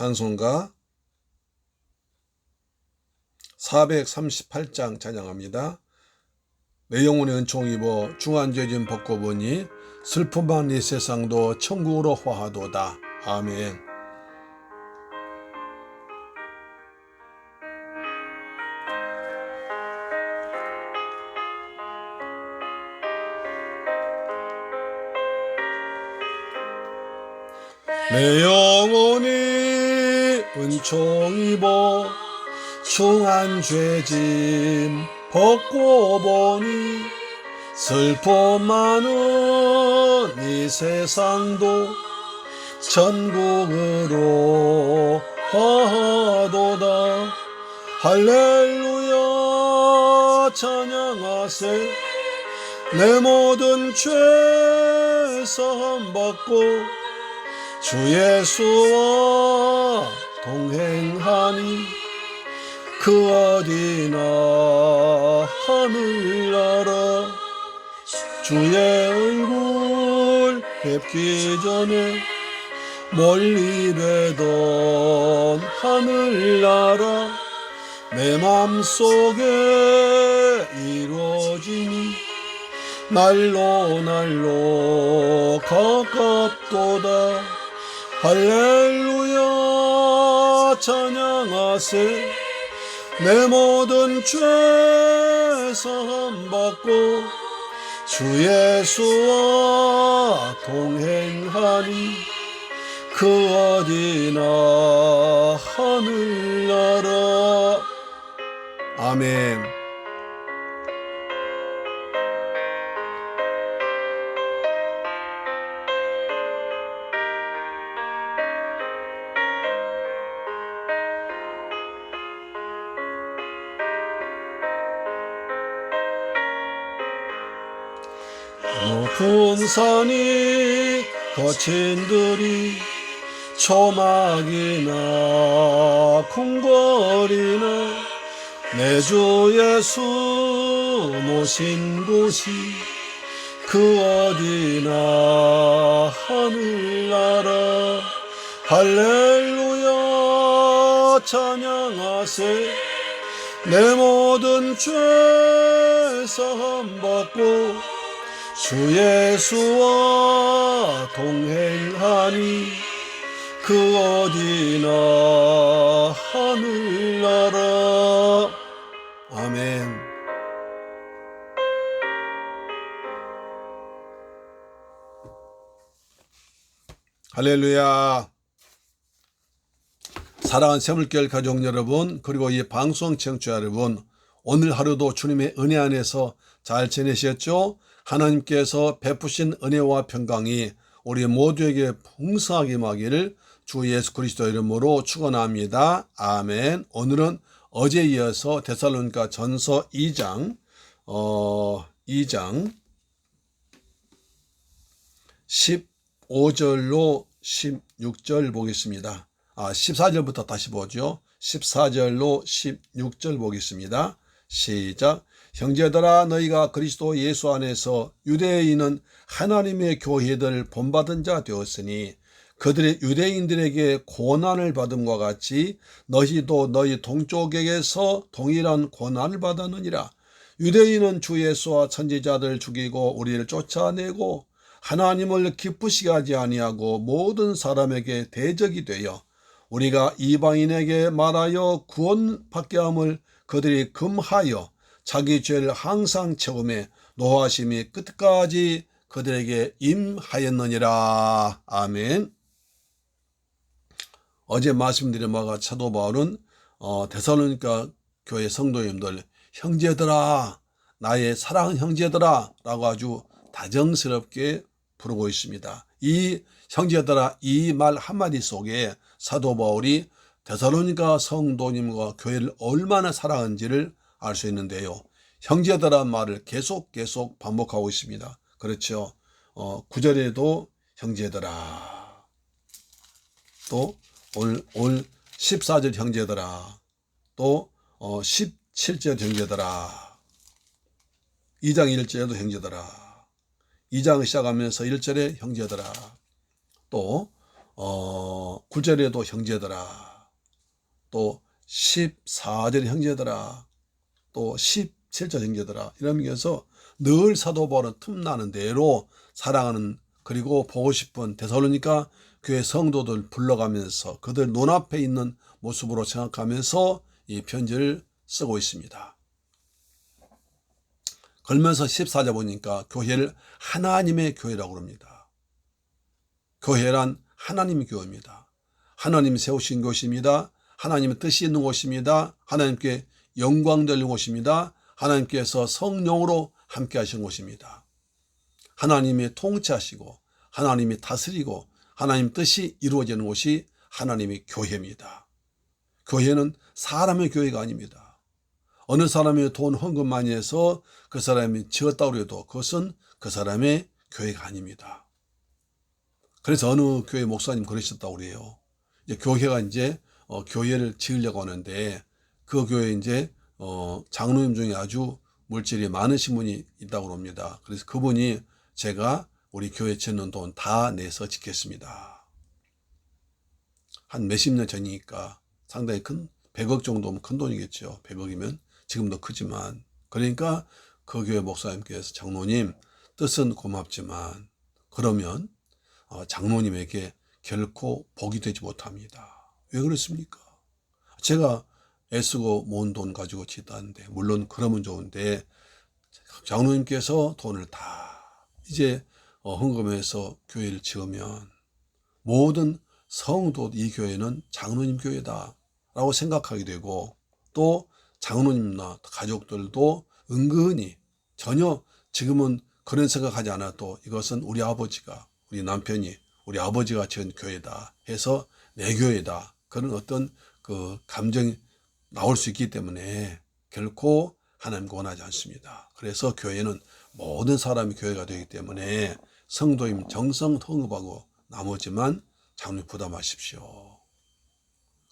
찬송가 438장 찬양합니다. 내 영혼의 은총 입어 중한죄진 벗고 보니 슬픔만 이 세상도 천국으로 화하도다. 아멘. 내 영혼이 은총 입어 중한 죄짐 벗고 보니 슬픔 많은 이 세상도 천국으로 화하도다. 할렐루야 찬양하세. 내 모든 죄 사함 받고 주 예수와 동행하니 그 어디나 하늘나라. 주의 얼굴 뵙기 전에 멀리 되던 하늘나라. 내 맘속에 이루어지니 날로 날로 가깝도다. 할렐루야 찬양하세 내 모든 죄 사함 받고 주 예수와 동행하니 그 어디나 하늘나라. 아멘 산이 거친 들이 초막이나 궁궐이나 내주 예수 모신 곳이 그 어디나 하늘나라. 할렐루야 찬양하세. 내 모든 죄 사함 받고 주 예수와 동행하니 그 어디나 하늘나라. 아멘. 할렐루야. 사랑하는 새물결 가족 여러분 그리고 이 방송 청취자 여러분 오늘 하루도 주님의 은혜 안에서 잘 지내셨죠? 하나님께서 베푸신 은혜와 평강이 우리 모두에게 풍성하게 임하기를 주 예수 그리스도 이름으로 축원합니다. 아멘. 오늘은 어제 이어서 데살로니가 전서 2장 어 2장 15절로 16절 보겠습니다. 아 14절부터 다시 보죠. 14절로 16절 보겠습니다. 시작. 형제들아 너희가 그리스도 예수 안에서 유대인은 하나님의 교회들 본받은 자 되었으니 그들의 유대인들에게 고난을 받음과 같이 너희도 너희 동족에게서 동일한 고난을 받았느니라. 유대인은 주 예수와 천지자들 죽이고 우리를 쫓아내고 하나님을 기쁘시게 하지 아니하고 모든 사람에게 대적이 되어 우리가 이방인에게 말하여 구원받게 함을 그들이 금하여 자기 죄를 항상 채우며 노하심이 끝까지 그들에게 임하였느니라. 아멘. 어제 말씀드린 바가 사도 바울은 어, 데살로니가 교회 성도님들 형제들아 나의 사랑 형제들아 라고 아주 다정스럽게 부르고 있습니다. 이 형제들아 이 말 한마디 속에 사도 바울이 데살로니가 성도님과 교회를 얼마나 사랑한지를 알 수 있는데요. 형제들아 말을 계속 계속 반복하고 있습니다. 그렇죠. 어, 9절에도 형제들아. 또 올, 올 14절 형제들아. 또 어, 17절 형제들아. 2장 1절에도 형제들아. 2장 시작하면서 1절에 형제들아. 또 어, 9절에도 형제들아. 또 14절 형제들아. 또 17절 형제들아. 이러면서 늘 사도 바울은 틈나는 대로 사랑하는 그리고 보고 싶은 데살로니가 교회 성도들 불러가면서 그들 눈앞에 있는 모습으로 생각하면서 이 편지를 쓰고 있습니다. 걸면서 14절 보니까 교회를 하나님의 교회라고 합니다. 교회란 하나님의 교회입니다. 하나님이 세우신 곳입니다. 하나님의 뜻이 있는 곳입니다. 하나님께 영광 돌리는 곳입니다. 하나님께서 성령으로 함께 하신 곳입니다. 하나님이 통치하시고 하나님이 다스리고 하나님 뜻이 이루어지는 곳이 하나님의 교회입니다. 교회는 사람의 교회가 아닙니다. 어느 사람이 돈 헌금 많이 해서 그 사람이 지었다고 해도 그것은 그 사람의 교회가 아닙니다. 그래서 어느 교회 목사님 그러셨다고 그래요. 이제 교회가 이제 어, 교회를 지으려고 하는데 그 교회 이제 어, 장로님 중에 아주 물질이 많으신 분이 있다고 합니다. 그래서 그분이 제가 우리 교회 짓는 돈 다 내서 짓겠습니다. 한 몇십 년 전이니까 상당히 큰 100억 정도면 큰 돈이겠죠. 100억이면 지금도 크지만 그러니까 그 교회 목사님께서 장로님 뜻은 고맙지만 그러면 어, 장로님에게 결코 복이 되지 못합니다. 왜 그렇습니까? 제가 애쓰고 모은 돈 가지고 짓다는데 물론 그러면 좋은데 장로님께서 돈을 다 이제 어, 헌금해서 교회를 지으면 모든 성도 이 교회는 장로님 교회다 라고 생각하게 되고 또 장로님나 가족들도 은근히 전혀 지금은 그런 생각하지 않아도 이것은 우리 아버지가 우리 남편이 우리 아버지가 지은 교회다 해서 내 교회다. 그런 어떤 그 감정이 나올 수 있기 때문에 결코 하나님과 원하지 않습니다. 그래서 교회는 모든 사람이 교회가 되기 때문에 성도임 정성 통급하고 나머지만 장로님 부담하십시오.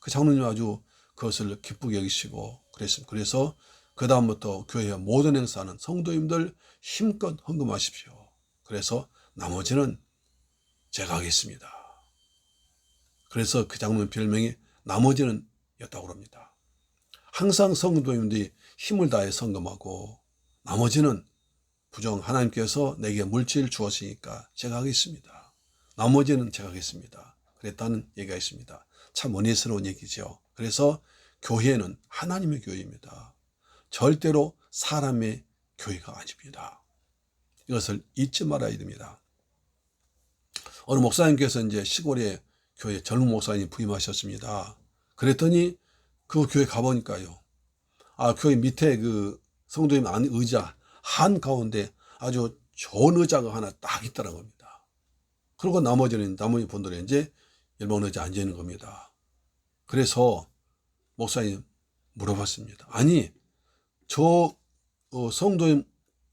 그 장로님 아주 그것을 기쁘게 여기시고 그랬습니다. 그래서 그 다음부터 교회의 모든 행사는 성도님들 힘껏 헌금하십시오. 그래서 나머지는 제가 하겠습니다. 그래서 그 장로님 별명이 나머지는 였다고 합니다. 항상 성도님들이 힘을 다해 성금하고 나머지는 부정 하나님께서 내게 물질 주었으니까 제가 하겠습니다. 나머지는 제가 하겠습니다. 그랬다는 얘기가 있습니다. 참 은혜스러운 얘기죠. 그래서 교회는 하나님의 교회입니다. 절대로 사람의 교회가 아닙니다. 이것을 잊지 말아야 됩니다. 어느 목사님께서 이제 시골에 교회 젊은 목사님 부임하셨습니다. 그랬더니 그 교회 가보니까요. 아, 교회 밑에 그 성도님 안 의자 한 가운데 아주 좋은 의자가 하나 딱 있다는 겁니다. 그리고 나머지는, 나머지 분들은 이제 일본 의자 앉아 있는 겁니다. 그래서 목사님 물어봤습니다. 아니, 저 어, 성도님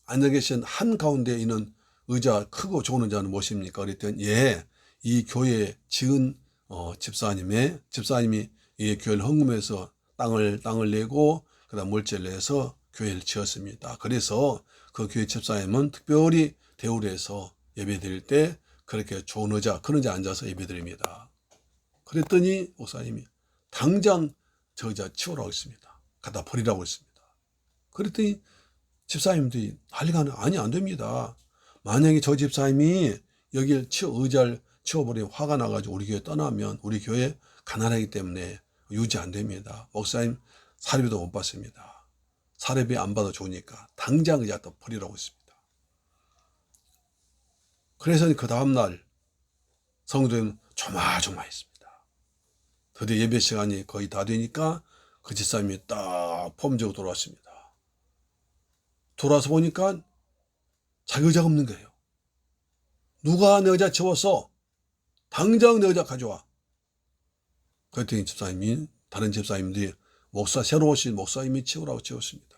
앉아 계신 한 가운데 있는 의자, 크고 좋은 의자는 무엇입니까? 그랬더니, 예, 이 교회 지은 어, 집사님의, 집사님이 이 교회를 헌금해서 땅을, 땅을 내고, 그 다음 물질을 내서 교회를 지었습니다. 그래서 그 교회 집사님은 특별히 대우를 해서 예배 드릴 때 그렇게 좋은 의자, 그런 데 앉아서 예배 드립니다. 그랬더니 목사님이 당장 저 의자 치우라고 했습니다. 갖다 버리라고 했습니다. 그랬더니 집사님들이 난리가 나, 아니, 안 됩니다. 만약에 저 집사님이 여기를 치워, 의자를 치워버리면 화가 나가지고 우리 교회 떠나면 우리 교회 가난하기 때문에 유지 안 됩니다. 목사님 사료도 못 받습니다. 사례비 안 받아 좋으니까 당장 의자 또 버리라고 했습니다. 그래서 그 다음날 성도는 조마조마했습니다. 드디어 예배 시간이 거의 다 되니까 그 집사님이 딱 폼지고 돌아왔습니다. 돌아서 보니까 자기 의자가 없는 거예요. 누가 내 의자 치웠어? 당장 내 의자 가져와. 그랬더니 집사님이 다른 집사님들이 목사 새로 오신 목사님이 치우라고 치웠습니다.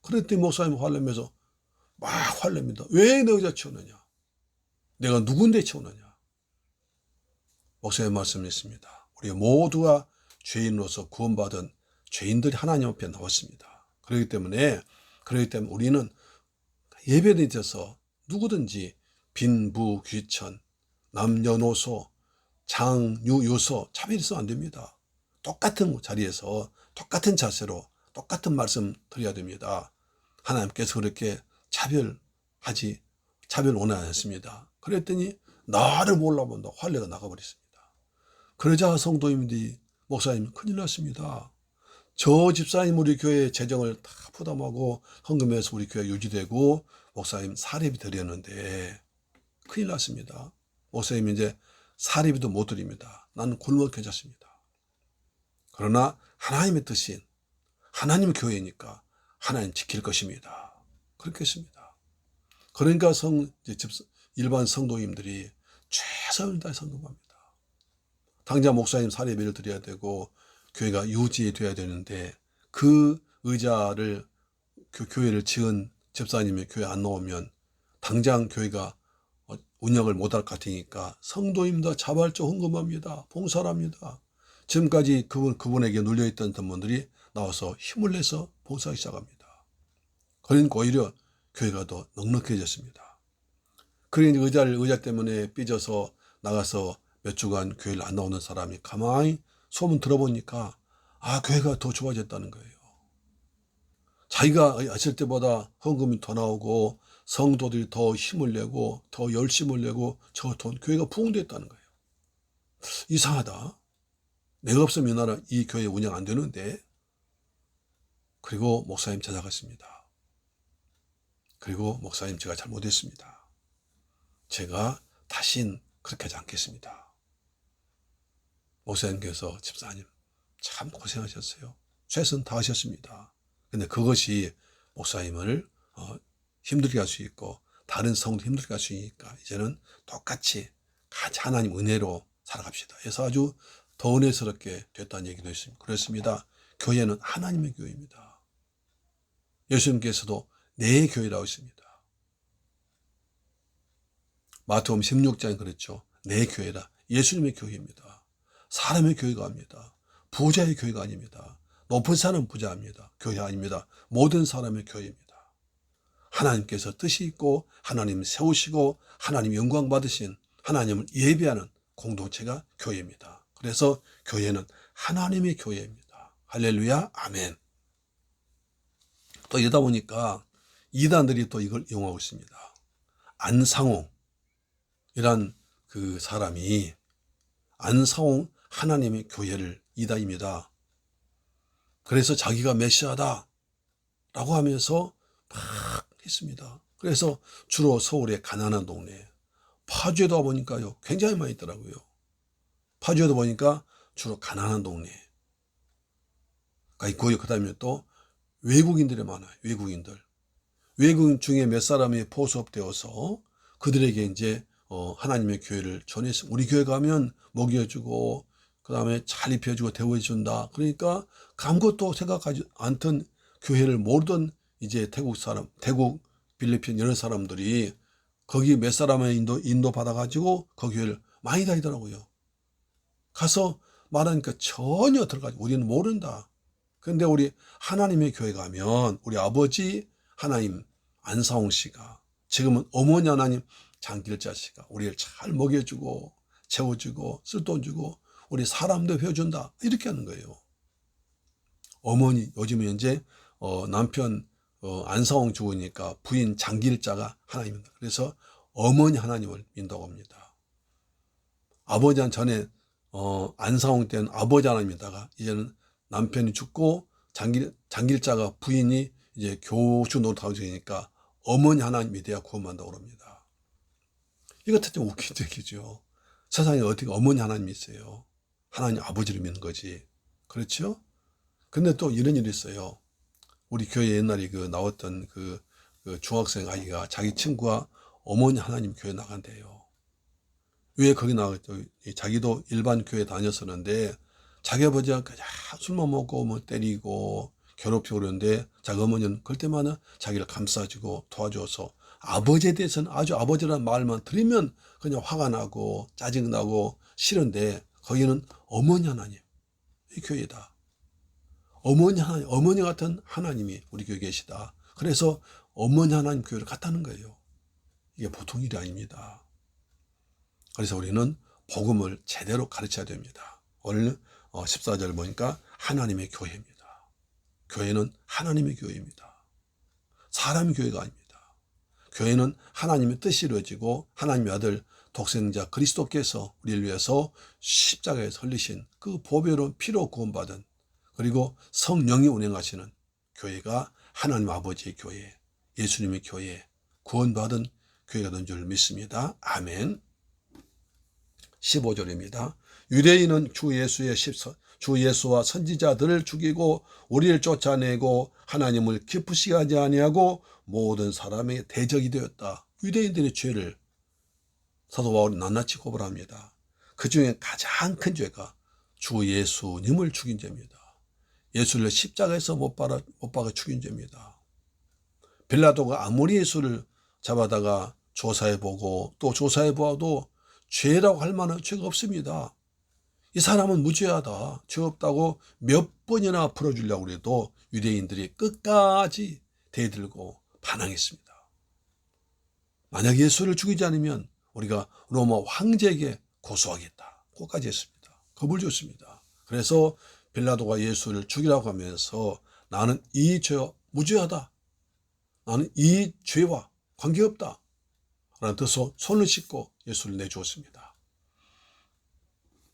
그랬더니 목사님 화내면서 막 화냅니다. 왜 내 의자 치웠느냐? 내가 누군데 치웠느냐? 목사님 말씀했습니다. 우리 모두가 죄인으로서 구원받은 죄인들이 하나님 앞에 나왔습니다. 그렇기 때문에 그렇기 때문에 우리는 예배에 있어서 누구든지 빈부 귀천 남녀노소 장 유 요소 차별해서 안 됩니다. 똑같은 자리에서 똑같은 자세로 똑같은 말씀 드려야 됩니다. 하나님께서 그렇게 차별하지 차별 원하지 않습니다. 그랬더니 나를 몰라본다 환례가 나가버렸습니다. 그러자 성도님들이 목사님 큰일 났습니다. 저 집사님 우리 교회 재정을 다 부담하고 헌금해서 우리 교회 유지되고 목사님 사례비 드렸는데 큰일 났습니다. 목사님 이제 사례비도 못 드립니다. 나는 굶어 괜찮습니다. 그러나 하나님의 뜻인 하나님 교회니까 하나님 지킬 것입니다. 그렇게 했습니다. 그러니까 성, 일반 성도님들이 최선을 다해 성금합니다. 당장 목사님 사례비를 드려야 되고 교회가 유지돼야 되는데 그 의자를 교 회를 지은 집사님이 교회 안 나오면 당장 교회가 운영을 못할 것 같으니까 성도입니다. 자발적 헌금합니다. 봉사합니다. 지금까지 그분, 그분에게 눌려있던 분들이 나와서 힘을 내서 봉사하기 시작합니다. 그러니까 오히려 교회가 더 넉넉해졌습니다. 그러니 의자를, 의자 때문에 삐져서 나가서 몇 주간 교회를 안 나오는 사람이 가만히 소문 들어보니까 아, 교회가 더 좋아졌다는 거예요. 자기가 했을 때보다 헌금이 더 나오고 성도들이 더 힘을 내고 더 열심을 내고 저 돈 교회가 부흥됐다는 거예요. 이상하다. 내가 없으면 이 나라 이 교회 운영 안 되는데 그리고 목사님 찾아갔습니다. 그리고 목사님 제가 잘못했습니다. 제가 다신 그렇게 하지 않겠습니다. 목사님께서 집사님 참 고생하셨어요. 최선 다하셨습니다. 근데 그것이 목사님을 어, 힘들게 할 수 있고 다른 성도 힘들게 할 수 있으니까 이제는 똑같이 같이 하나님 은혜로 살아갑시다. 그래서 아주 더 은혜스럽게 됐다는 얘기도 있습니다. 그렇습니다. 교회는 하나님의 교회입니다. 예수님께서도 내 교회라고 했습니다. 마태음 16장에 그랬죠. 내 교회라. 예수님의 교회입니다. 사람의 교회가 아닙니다. 부자의 교회가 아닙니다. 높은 사람 부자입니다. 교회 아닙니다. 모든 사람의 교회입니다. 하나님께서 뜻이 있고 하나님 세우시고 하나님 영광 받으신 하나님을 예배하는 공동체가 교회입니다. 그래서 교회는 하나님의 교회입니다. 할렐루야, 아멘. 또 이러다 보니까 이단들이 또 이걸 이용하고 있습니다. 안상홍, 이란 그 사람이 안상홍 하나님의 교회를 이다입니다. 그래서 자기가 메시아다 라고 하면서 막 했습니다. 그래서 주로 서울의 가난한 동네 파주에도 보니까요 굉장히 많이 있더라고요. 파주에도 보니까 주로 가난한 동네 가 있고요. 그 다음에 또 외국인들이 많아요. 외국인들. 외국인 중에 몇 사람이 포섭되어서 그들에게 이제 어, 하나님의 교회를 전해서 우리 교회 가면 먹여주고 그 다음에 잘 입혀주고 대우해준다. 그러니까 아무것도 생각하지 않던 교회를 모르던 이제 태국 사람, 태국, 필리핀 이런 사람들이 거기 몇 사람을 인도, 인도 받아가지고 그 교회를 많이 다니더라고요. 가서 말하니까 전혀 들어가지, 우리는 모른다. 근데 우리 하나님의 교회 가면 우리 아버지 하나님 안사홍 씨가 지금은 어머니 하나님 장길자 씨가 우리를 잘 먹여주고 채워주고 쓸 돈 주고 우리 사람도 회준다 이렇게 하는 거예요. 어머니 요즘에 이제 어, 남편 어, 안사홍 죽으니까 부인 장길자가 하나님입니다. 그래서 어머니 하나님을 믿다고 합니다. 아버지한 전에 어, 안사홍 때는 아버지 하나님이다가 이제는 남편이 죽고 장길, 장길자가 부인이 이제 교주 노릇하고 있으니까 어머니 하나님이 돼야 구원받는다고 그럽니다. 이것도 좀 웃긴 얘기죠. 세상에 어떻게 어머니 하나님이 있어요. 하나님 아버지를 믿는 거지. 그렇죠? 근데 또 이런 일이 있어요. 우리 교회 옛날에 그 나왔던 그, 그 중학생 아이가 자기 친구가 어머니 하나님 교회 나간대요. 왜 거기 나갔죠? 자기도 일반 교회 다녔었는데 자기 아버지가 그냥 술만 먹고 뭐 때리고 괴롭히고 그러는데 자기 어머니는 그럴 때마다 자기를 감싸주고 도와줘서 아버지에 대해서는 아주 아버지라는 말만 들으면 그냥 화가 나고 짜증나고 싫은데 거기는 어머니 하나님 이 교회다. 어머니 하나님, 어머니 같은 하나님이 우리 교회에 계시다. 그래서 어머니 하나님 교회를 갔다는 거예요. 이게 보통 일이 아닙니다. 그래서 우리는 복음을 제대로 가르쳐야 됩니다. 오늘 14절 보니까 하나님의 교회입니다. 교회는 하나님의 교회입니다. 사람의 교회가 아닙니다. 교회는 하나님의 뜻이 이루어지고 하나님의 아들 독생자 그리스도께서 우리를 위해서 십자가에 설리신 그 보배로운 피로 구원받은 그리고 성령이 운행하시는 교회가 하나님 아버지의 교회, 예수님의 교회, 구원받은 교회가 된 줄 믿습니다. 아멘. 15절입니다. 유대인은 주 예수의 주 예수와 선지자들을 죽이고 우리를 쫓아내고 하나님을 기쁘시게 하지 아니하고 모든 사람의 대적이 되었다. 유대인들의 죄를 사도 바울이 낱낱이 고발합니다. 그 중에 가장 큰 죄가 주 예수님을 죽인 죄입니다. 예수를 십자가에서 못 박아, 못 박아 죽인 죄입니다. 빌라도가 아무리 예수를 잡아다가 조사해보고 또 조사해보아도 죄라고 할 만한 죄가 없습니다. 이 사람은 무죄하다. 죄 없다고 몇 번이나 풀어주려고 해도 유대인들이 끝까지 대들고 반항했습니다. 만약 예수를 죽이지 않으면 우리가 로마 황제에게 고소하겠다. 고까지 했습니다. 겁을 줬습니다. 그래서 빌라도가 예수를 죽이라고 하면서 나는 이 죄와 무죄하다. 나는 이 죄와 관계없다. 라는 뜻으로 손을 씻고 예수를 내주었습니다.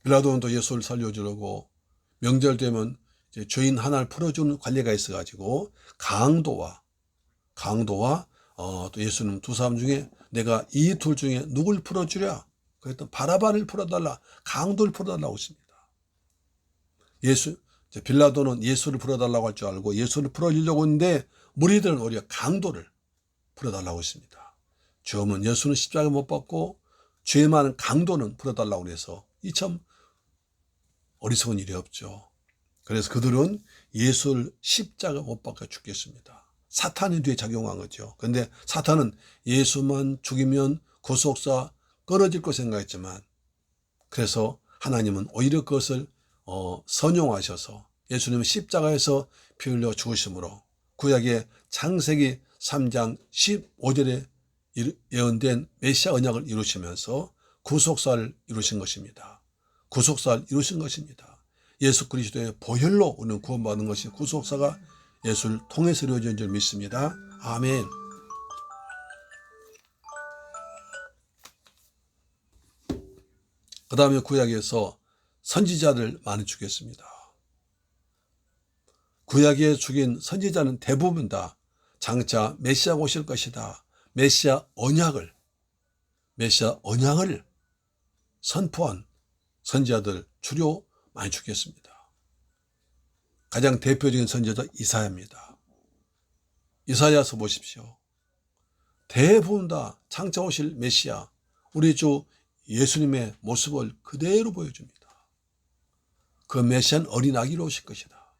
빌라도는 또 예수를 살려주려고 명절 되면 죄인 하나를 풀어주는 관례가 있어가지고 강도와 강도와 어, 또 예수는 두 사람 중에 내가 이 둘 중에 누굴 풀어주랴? 그랬더니 바라바를 풀어달라. 강도를 풀어달라고 했습니다. 예수 빌라도는 예수를 풀어달라고 할 줄 알고 예수를 풀어주려고 했는데 무리들은 오히려 강도를 풀어달라고 했습니다. 죄업은 예수는 십자가 못 받고 죄 많은 강도는 풀어달라고 해서 이 참 어리석은 일이 없죠. 그래서 그들은 예수를 십자가 못 박아 죽겠습니다. 사탄이 뒤에 작용한 거죠. 근데 사탄은 예수만 죽이면 구속사 끊어질 거 생각했지만 그래서 하나님은 오히려 그것을 어, 선용하셔서 예수님은 십자가에서 피 흘려 죽으심으로 구약의 창세기 3장 15절에 예언된 메시아 언약을 이루시면서 구속사를 이루신 것입니다. 구속사를 이루신 것입니다. 예수 그리스도의 보혈로 우리는 구원받는 것이 구속사가 예수를 통해서 이루어진 줄 믿습니다. 아멘. 그 다음에 구약에서 선지자들 많이 죽였습니다. 구약에 죽인 선지자는 대부분 다 장차 메시아 오실 것이다. 메시아 언약을 메시아 언약을 선포한 선지자들 주로 많이 죽였습니다. 가장 대표적인 선지자 이사야입니다. 이사야서 보십시오. 대부분 다 장차 오실 메시아 우리 주 예수님의 모습을 그대로 보여줍니다. 그 메시아는 어린 아기로 오실 것이다.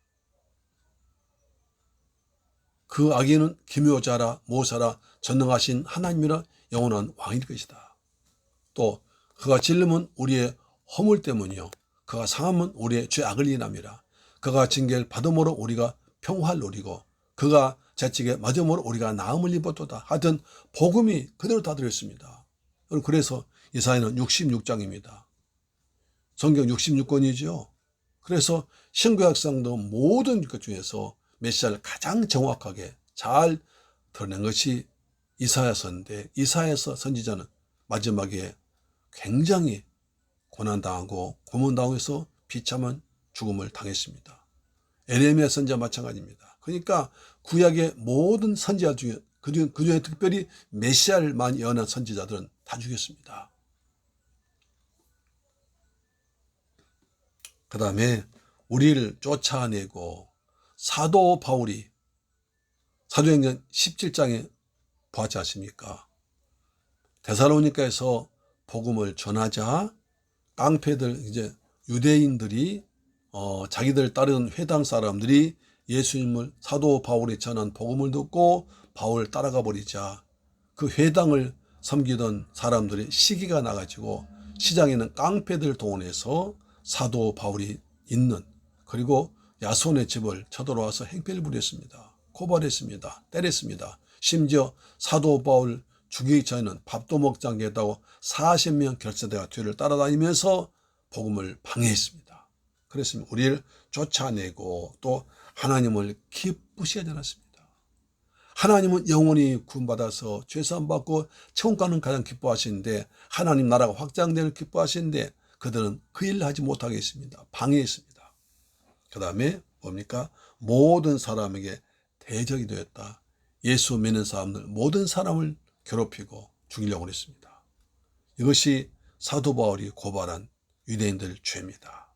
그 아기는 기묘자라 모사라 전능하신 하나님이라 영원한 왕일 것이다. 또 그가 찔림은 우리의 허물 때문이요. 그가 상함은 우리의 죄악을 인함이라. 그가 징계를 받음으로 우리가 평화를 누리고 그가 재치게 맞음으로 우리가 나음을 입었도다. 하여튼 복음이 그대로 다 들었습니다. 그래서 이사야는 66장입니다. 성경 66권이죠. 그래서 신구약상도 모든 것 중에서 메시아를 가장 정확하게 잘 드러낸 것이 이사야서인데 이사야서 선지자는 마지막에 굉장히 고난당하고 고문당해서 비참한 죽음을 당했습니다. 에레미야 선지자 마찬가지입니다. 그러니까 구약의 모든 선지자 중에 그중에, 그중에 특별히 메시아를만 예언한 선지자들은 다 죽였습니다. 그 다음에 우리를 쫓아내고 사도 바울이 사도행전 17장에 보았지 않습니까? 데살로니카에서 복음을 전하자 깡패들 이제 유대인들이 어, 자기들 따르는 회당 사람들이 예수님을 사도 바울이 전한 복음을 듣고 바울 따라가 버리자 그 회당을 섬기던 사람들의 시기가 나가지고 시장에는 깡패들 동원해서 사도 바울이 있는 그리고 야손의 집을 쳐들어와서 행패를 부렸습니다. 고발했습니다. 때렸습니다. 심지어 사도 바울 죽이기 전에는 밥도 먹지 않겠다고 40명 결사대가 뒤를 따라다니면서 복음을 방해했습니다. 그랬으면 우리를 쫓아내고 또 하나님을 기쁘시게 하지 않았습니다. 하나님은 영원히 구원받아서 죄사함 받고 천국 가는 가장 기뻐하시는데 하나님 나라가 확장되는 기뻐하시는데 그들은 그 일을 하지 못하게 했습니다. 방해했습니다. 그 다음에 뭡니까? 모든 사람에게 대적이 되었다. 예수 믿는 사람들 모든 사람을 괴롭히고 죽이려고 했습니다. 이것이 사도 바울이 고발한 유대인들 죄입니다.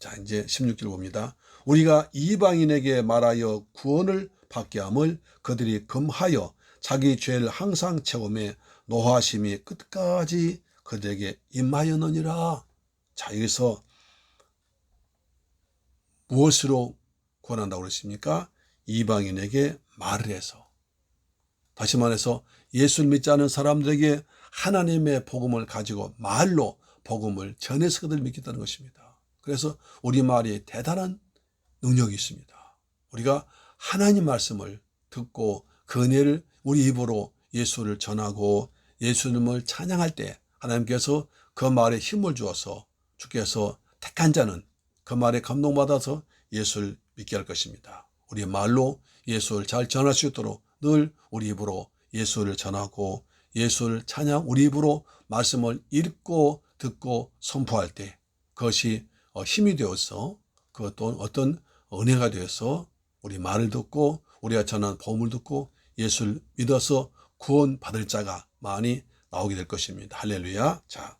자, 이제 16절 봅니다. 우리가 이방인에게 말하여 구원을 받게 함을 그들이 금하여 자기 죄를 항상 채움에 노하심이 끝까지 그들에게 임하였느니라. 자, 여기서 무엇으로 권한다고 그랬습니까? 이방인에게 말을 해서. 다시 말해서 예수를 믿지 않은 사람들에게 하나님의 복음을 가지고 말로 복음을 전해서 그들 믿겠다는 것입니다. 그래서 우리 말이 대단한 능력이 있습니다. 우리가 하나님 말씀을 듣고 그 은혜를 우리 입으로 예수를 전하고 예수님을 찬양할 때 하나님께서 그 말에 힘을 주어서 주께서 택한 자는 그 말에 감동받아서 예수를 믿게 할 것입니다. 우리 말로 예수를 잘 전할 수 있도록 늘 우리 입으로 예수를 전하고 예수를 찬양 우리 입으로 말씀을 읽고 듣고 선포할 때 그것이 어, 힘이 되어서 그것도 어떤 은혜가 되어서 우리 말을 듣고 우리가 전한 복음을 듣고 예수를 믿어서 구원 받을 자가 많이 나오게 될 것입니다. 할렐루야. 자,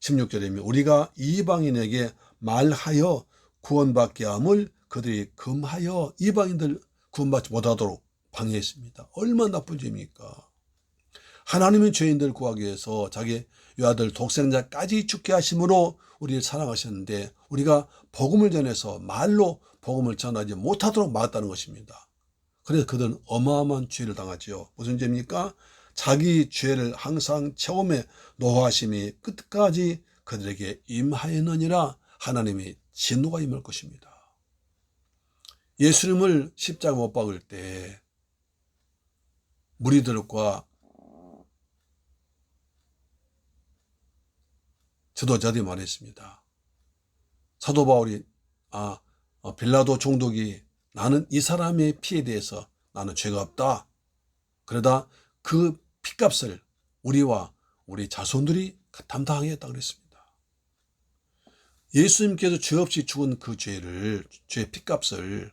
16절이면 우리가 이방인에게 말하여 구원받게 함을 그들이 금하여 이방인들 구원받지 못하도록 방해했습니다. 얼마나 나쁜 죄입니까? 하나님은 죄인들 구하기 위해서 자기 외아들 독생자까지 죽게 하심으로 우리를 사랑하셨는데 우리가 복음을 전해서 말로 복음을 전하지 못하도록 막았다는 것입니다. 그래서 그들은 어마어마한 죄를 당하지요. 무슨 죄입니까? 자기 죄를 항상 체험해 노하심이 끝까지 그들에게 임하였느니라 하나님이 진노가 임할 것입니다. 예수님을 십자가 못 박을 때 무리들과 지도자들이 말했습니다. 사도 바울이 아 어, 빌라도 총독이 나는 이 사람의 피에 대해서 나는 죄가 없다. 그러다 그 피값을 우리와 우리 자손들이 담당하겠다 그랬습니다. 예수님께서 죄 없이 죽은 그 죄를 죄 피값을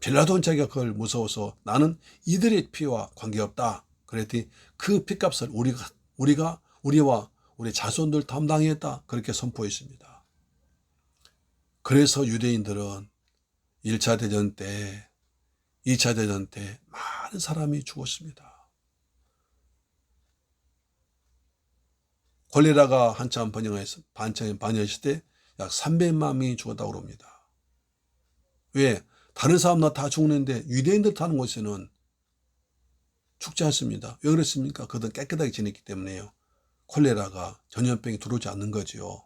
빌라도는 자기가 그걸 무서워서 나는 이들의 피와 관계없다. 그랬더니 그 피값을 우리가 우리가 우리와 우리 자손들 담당했다. 그렇게 선포했습니다. 그래서 유대인들은 1차 대전 때, 2차 대전 때 많은 사람이 죽었습니다. 콜레라가 한참 번영해서 반창에 반영했을 때 약 300만 명이 죽었다고 합니다. 왜? 다른 사람들 다 죽는데 유대인들 타는 곳에는 죽지 않습니다. 왜 그랬습니까? 그들은 깨끗하게 지냈기 때문에요. 콜레라가 전염병이 들어오지 않는 거지요.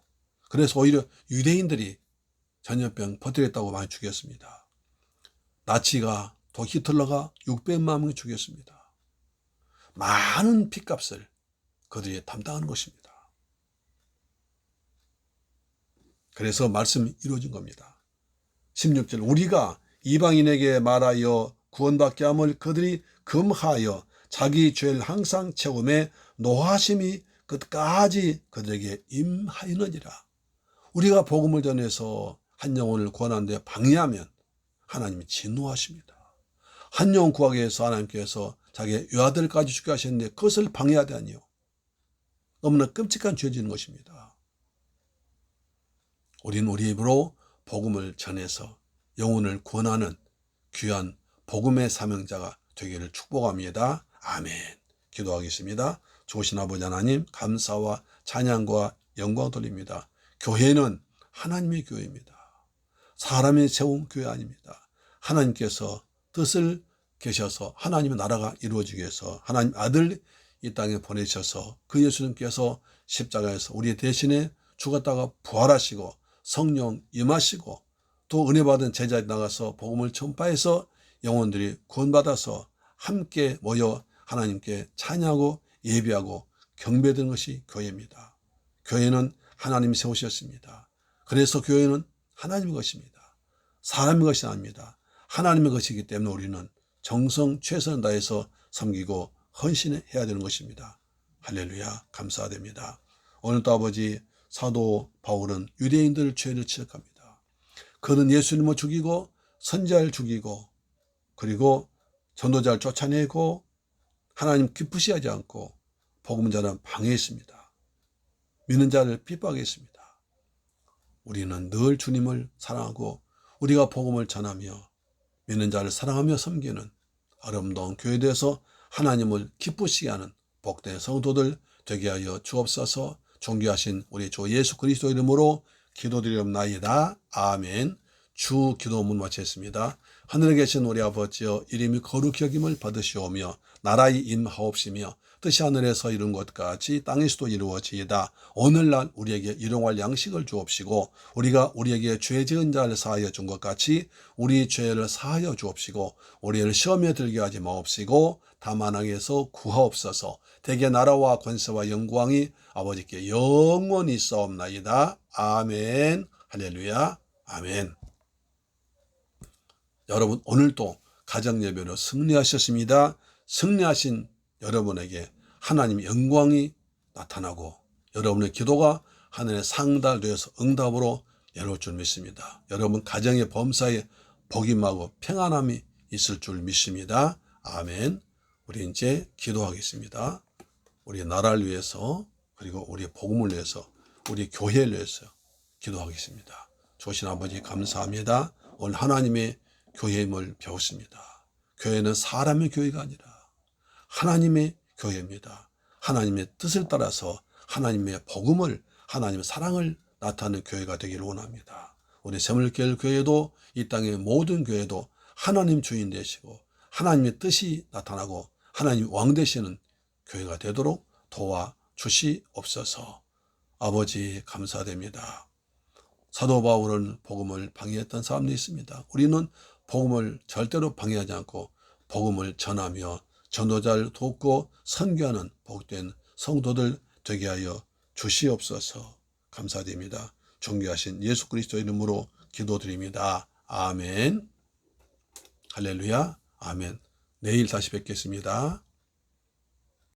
그래서 오히려 유대인들이 전염병 퍼뜨렸다고 많이 죽였습니다. 나치가 도 히틀러가 600만 명이 죽였습니다. 많은 핏값을 그들이 담당하는 것입니다. 그래서 말씀이 이루어진 겁니다. 16절 우리가 이방인에게 말하여 구원받게 함을 그들이 금하여 자기 죄를 항상 채움에 노하심이 끝까지 그들에게 임하였느니라. 우리가 복음을 전해서 한 영혼을 구원하는데 방해하면 하나님이 진노하십니다. 한 영혼 구하기 위해서 하나님께서 자기의 외아들까지 죽게 하셨는데 그것을 방해하다니요. 너무나 끔찍한 죄지는 것입니다. 우린 우리 입으로 복음을 전해서 영혼을 구원하는 귀한 복음의 사명자가 되기를 축복합니다. 아멘. 기도하겠습니다. 좋으신 아버지 하나님 감사와 찬양과 영광 돌립니다. 교회는 하나님의 교회입니다. 사람이 세운 교회 아닙니다. 하나님께서 뜻을 계셔서 하나님의 나라가 이루어지기 위해서 하나님 아들 이 땅에 보내셔서 그 예수님께서 십자가에서 우리 대신에 죽었다가 부활하시고 성령 임하시고 또 은혜 받은 제자에 나가서 복음을 전파해서 영혼들이 구원받아서 함께 모여 하나님께 찬양하고 예배하고 경배드는 것이 교회입니다. 교회는 하나님이 세우셨습니다. 그래서 교회는 하나님의 것입니다. 사람의 것이 아닙니다. 하나님의 것이기 때문에 우리는 정성 최선을 다해서 섬기고 헌신해야 되는 것입니다. 할렐루야 감사됩니다. 오늘도 아버지 사도 바울은 유대인들 죄를 지적합니다. 그는 예수님을 죽이고 선자를 죽이고 그리고 전도자를 쫓아내고 하나님 기쁘시하지 않고 복음자는 방해했습니다. 믿는 자를 핍박했습니다. 우리는 늘 주님을 사랑하고 우리가 복음을 전하며 믿는 자를 사랑하며 섬기는 아름다운 교회에서 하나님을 기쁘시게 하는 복된 성도들 되게 하여 주옵소서 존귀하신 우리 주 예수 그리스도 이름으로 기도드리옵나이다. 아멘. 주 기도문 마쳤습니다. 하늘에 계신 우리 아버지여 이름이 거룩히 여김을 받으시오며 나라의 임하옵시며 뜻이 하늘에서 이룬 것 같이 땅에서도 이루어지이다. 오늘날 우리에게 일용할 양식을 주옵시고 우리가 우리에게 죄 지은 자를 사하여 준 것 같이 우리 죄를 사하여 주옵시고 우리를 시험에 들게 하지 마옵시고 다만 악에서 구하옵소서 대개 나라와 권세와 영광이 아버지께 영원히 있사옵나이다. 아멘 할렐루야 아멘 여러분 오늘도 가정 예배로 승리하셨습니다. 승리하신 여러분에게 하나님의 영광이 나타나고 여러분의 기도가 하늘의 상달되어서 응답으로 이룰 줄 믿습니다. 여러분 가정의 범사에 복임하고 평안함이 있을 줄 믿습니다. 아멘. 우리 이제 기도하겠습니다. 우리 나라를 위해서 그리고 우리 복음을 위해서 우리 교회를 위해서 기도하겠습니다. 조신 아버지 감사합니다. 오늘 하나님의 교회임을 배웠습니다. 교회는 사람의 교회가 아니라 하나님의 교회입니다. 하나님의 뜻을 따라서 하나님의 복음을 하나님의 사랑을 나타내는 교회가 되기를 원합니다. 우리 세물교회 교회도 이 땅의 모든 교회도 하나님 주인 되시고 하나님의 뜻이 나타나고 하나님 왕 되시는 교회가 되도록 도와 주시옵소서. 아버지 감사됩니다. 사도 바울은 복음을 방해했던 사람도 있습니다. 우리는 복음을 절대로 방해하지 않고 복음을 전하며 전도자를 돕고 선교하는 복된 성도들 되게 하여 주시옵소서 감사드립니다. 존귀하신 예수 그리스도 이름으로 기도드립니다. 아멘. 할렐루야. 아멘. 내일 다시 뵙겠습니다.